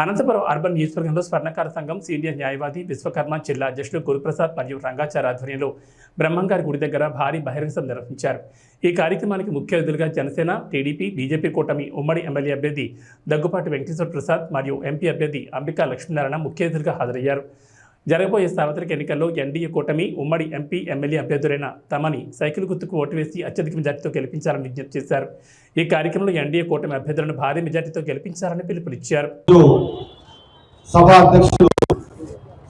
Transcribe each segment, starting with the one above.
Anantapuram urban నియోజకవర్గంలో స్వర్ణకార సంఘం senior న్యాయవాది విశ్వకర్మ జిల్లా అధ్యక్షులు గురుప్రసాద్ మరియు రంగాచార్య ఆధ్వర్యంలో బ్రహ్మంగారి గుడి దగ్గర భారీ బహిరంగ సభ నిర్వహించారు. ఈ కార్యక్రమానికి ముఖ్య అతిథులుగా జనసేన టీడీపీ బీజేపీ కూటమి ఉమ్మడి ఎమ్మెల్యే అభ్యర్థి దగ్గుపాటి వెంకటేశ్వర ప్రసాద్ మరియు ఎంపీ అభ్యర్థి అంబికా లక్ష్మీనారాయణ ముఖ్య అతిథులుగా హాజరయ్యారు. జరగబోయే సార్వత్రిక ఎన్నికల్లో ఎన్డీఏ కూటమి ఉమ్మడి ఎంపీ ఎమ్మెల్యే అభ్యర్థులైన తమని సైకిల్ గుర్తుకు ఓటు వేసి అత్యధిక మెజార్టీతో గెలిపించాలని విజ్ఞప్తి చేశారు. ఈ కార్యక్రమంలో ఎన్డీఏ కూటమి అభ్యర్థులను భారీ మెజార్టీతో గెలిపించాలని పిలుపునిచ్చారు. సభ అధ్యక్షులు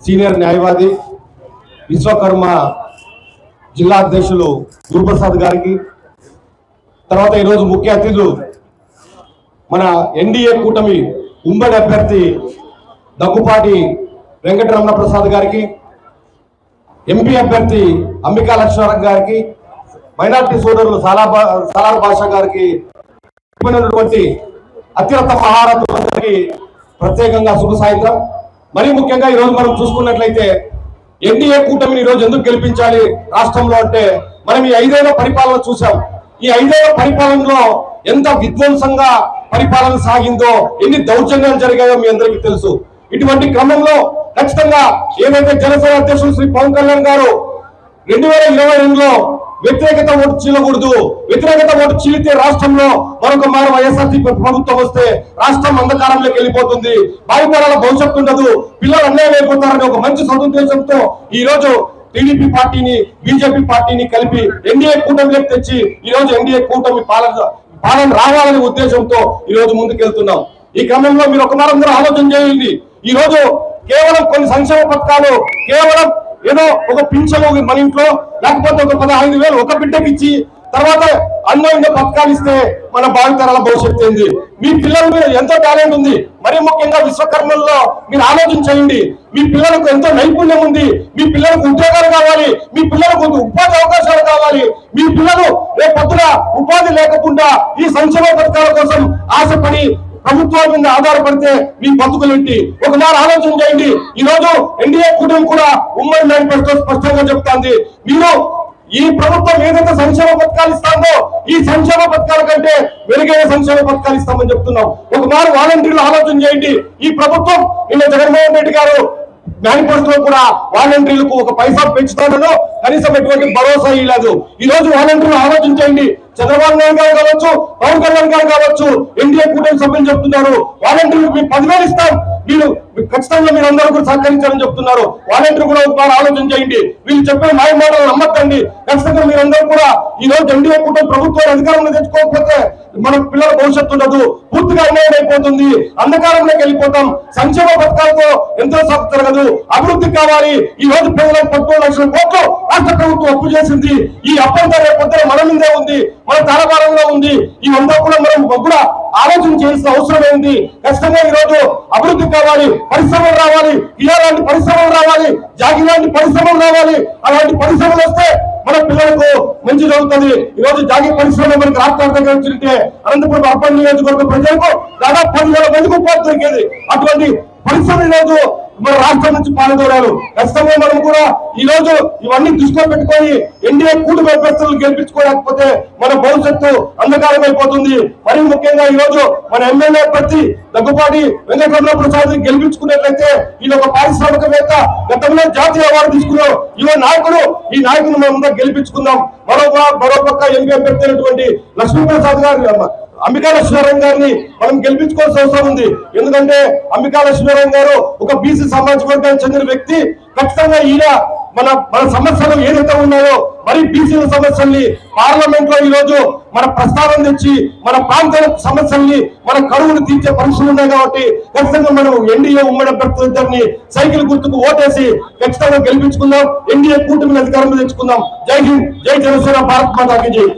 సీనియర్ న్యాయవాది విశ్వకర్మ జిల్లా అధ్యక్షులు గురుప్రసాద్ గారికి తర్వాత ఈరోజు ముఖ్య అతిథులు మన ఎన్డీఏ కూటమి ఉమ్మడి అభ్యర్థి దగ్గుపాటి వెంకటరమణ ప్రసాద్ గారికి ఎంపీ అభ్యర్థి అంబికా లక్ష్మణ్ గారికి మైనార్టీ సోదరులు సాలా బా- సాలార్ భాష గారికి ఉన్నటువంటి అత్యున్నత మహారథులందరికీ ప్రత్యేకంగా శుభ సాయంత్రం. మరీ ముఖ్యంగా ఈరోజు మనం చూసుకున్నట్లయితే ఎన్డీఏ కూటమిని ఈరోజు ఎందుకు గెలిపించాలి రాష్ట్రంలో అంటే మనం ఈ ఐదేళ్ళ పరిపాలన చూసాం ఈ ఐదేళ్ళ పరిపాలనలో ఎంత విధ్వంసంగా పరిపాలన సాగిందో ఎన్ని దౌర్జన్యాలు జరిగాయో మీ అందరికీ తెలుసు. ఇటువంటి క్రమంలో ఖచ్చితంగా ఏమైతే జనసేన అధ్యక్షులు శ్రీ పవన్ కళ్యాణ్ గారు రెండు వేల ఇరవై రెండులో వ్యతిరేకత ఓటు చీలకూడదు వ్యతిరేకత ఓటు చీలితే రాష్ట్రంలో మరొక మారు వైఎస్ఆర్సీపీ ప్రభుత్వం వస్తే రాష్ట్రం అంధకారంలోకి వెళ్ళిపోతుంది. భావితరాల భవిష్యత్తు ఉండదు. పిల్లలు అన్యాయం అయిపోతారని ఒక మంచి సదుద్దేశంతో ఈ రోజు టీడీపీ పార్టీని బీజేపీ పార్టీని కలిపి ఎన్డీఏ కూటమిలోకి తెచ్చి ఈ రోజు ఎన్డీఏ కూటమి పాలన పాలన రావాలనే ఉద్దేశంతో ఈ రోజు ముందుకెళ్తున్నాం. ఈ క్రమంలో మీరు ఒక అందరూ ఆలోచన చేయండి. ఈ రోజు కేవలం కొన్ని సంక్షేమ పథకాలు కేవలం ఏదో ఒక పింఛను మన ఇంట్లో లేకపోతే ఒక పదహైదు వేలు ఒక బిడ్డకి ఇచ్చి తర్వాత అన్వయంగా పథకాలు ఇస్తే మన భావితరాల భవిష్యత్తు ఏంది? మీ పిల్లల మీద ఎంతో టాలెంట్ ఉంది. మరీ ముఖ్యంగా విశ్వకర్మల్లో మీరు ఆలోచించండి. మీ పిల్లలకు ఎంతో నైపుణ్యం ఉంది. మీ పిల్లలకు ఉద్యోగాలు కావాలి. మీ పిల్లలకు ఉపాధి అవకాశాలు కావాలి. మీ పిల్లలు రేపు పొద్దున ఉపాధి లేకుండా ఈ సంక్షేమ పథకాల కోసం ఆశపడి ప్రభుత్వాల మీద ఆధారపడితే మీ బతుకులేంటి ఒక మాట ఆలోచన చేయండి. ఈ రోజు ఎన్డీఏ కూటమి కూడా ఉమ్మడి మేనిఫెస్టో స్పష్టంగా చెప్తాంది. మీరు ఈ ప్రభుత్వం ఏదైతే సంక్షేమ పథకాలు ఇస్తామో ఈ సంక్షేమ పథకాల కంటే మెరుగైన సంక్షేమ పథకాలు ఇస్తామని చెప్తున్నాం. ఒక మారు వాలంటీర్లు ఆలోచన చేయండి. ఈ ప్రభుత్వం నిన్న జగన్మోహన్ రెడ్డి గారు మేనిఫెస్టో కూడా వాలంటీర్లకు ఒక పైసా పెంచుతానో కనీసం ఎటువంటి భరోసా ఇవ్వలేదు. ఈ రోజు వాలంటీర్లు ఆలోచించండి చంద్రబాబు నాయుడు గారు కావచ్చు పవన్ కళ్యాణ్ గారు కావచ్చు ఎన్డీఏ కూటమి సభ్యులు చెప్తున్నారు. వాలంటీర్లు మేము పదివేలు ఇస్తాం. మీరు ఖచ్చితంగా మీరు అందరూ కూడా సహకరించాలని చెప్తున్నారు. వాలంటీర్ కూడా ఒకసారి ఆలోచన చేయండి. వీళ్ళు చెప్పే మాయ మాటలు నమ్మకండి. ఖచ్చితంగా మీరందరూ కూడా ఈ రోజు ఎన్డీఏ కూటమి ప్రభుత్వాలు అధికారంలో తెచ్చుకోకపోతే మన పిల్లల భవిష్యత్తు ఉండదు. పూర్తిగా అన్యాయం అయిపోతుంది. అంధకారంలోకి వెళ్ళిపోతాం. సంక్షేమ పథకాలతో ఎంతో సభ జరగదు. అభివృద్ధి కావాలి. ఈ రోజు ప్రజలకు పదకొండు లక్షల కోట్లు రాష్ట్ర ప్రభుత్వం అప్పు చేసింది. ఈ అప్పంతా రేపు పొద్దున మన మీదే ఉంది. మన తలభారంలో ఉంది. ఈ వంద కూడా మనం కూడా ఆలోచన చేయాల్సిన అవసరం ఏంది ఖచ్చితంగా ఈరోజు రోజు అభివృద్ధి కావాలి పరిశ్రమలు రావాలి ఇలాంటి పరిశ్రమలు రావాలి జాగి లాంటి పరిశ్రమలు రావాలి. అలాంటి పరిశ్రమలు వస్తే మన పిల్లలకు మంచి జరుగుతుంది. ఈ రోజు జాగి పరిశ్రమ మనకి రాష్ట్రానికి వచ్చింటే అనంతపురం అర్బన్ నియోజకవర్గ ప్రజలకు దాదాపు పదివేల మందికి ఉపాధి దొరికేది. అటువంటి పరిశ్రమ ఈరోజు మన రాష్ట్రం నుంచి పాల్గొనారు ఖచ్చితంగా మనం కూడా ఈ రోజు ఇవన్నీ దృష్టిలో పెట్టుకొని ఎన్డీఏ కూటమి అభ్యర్థులను గెలిపించుకోలేకపోతే మన భవిష్యత్తు అంధకారం అయిపోతుంది మరి ముఖ్యంగా ఈ రోజు మన ఎమ్మెల్యే అభ్యర్థి దగ్గుపాటి వెంకటరమణ ప్రసాద్ గెలిపించుకున్నట్లయితే ఈయన ఒక పారిశ్రామికవేత్త గతంలో జాతీయ అవార్డు తీసుకున్నాం యువ నాయకుడు. ఈ నాయకుని మనం గెలిపించుకుందాం. మరో మరో పక్క ఎంపీ అభ్యర్థి అయినటువంటి లక్ష్మీప్రసాద్ గారు అంబికా లక్ష్మీనారాయణ గారిని మనం గెలిపించుకోవాల్సిన అవసరం ఉంది. ఎందుకంటే అంబికా లక్ష్మీనారాయణ గారు ఒక బీసీ సామాజిక వర్గానికి చెందిన వ్యక్తి. ఖచ్చితంగా ఈయన మన మన సమస్యలు ఏదైతే ఉన్నాయో మరి బీసీల సమస్యల్ని పార్లమెంట్లో ఈ రోజు మన ప్రస్తావన తెచ్చి మన ప్రాంతాల సమస్యల్ని మన కరువును తీర్చే పరిస్థితులు ఉన్నాయి కాబట్టి ఖచ్చితంగా మనం ఎన్డీఏ ఉమ్మడి అభ్యర్థులిద్దరిని సైకిల్ గుర్తుకు ఓటేసి ఖచ్చితంగా గెలిపించుకుందాం. ఎన్డీఏ కూటమిని అధికారంలో తెచ్చుకుందాం. జై హింద్ జై జనసేన భారత్ మాతాకి జై.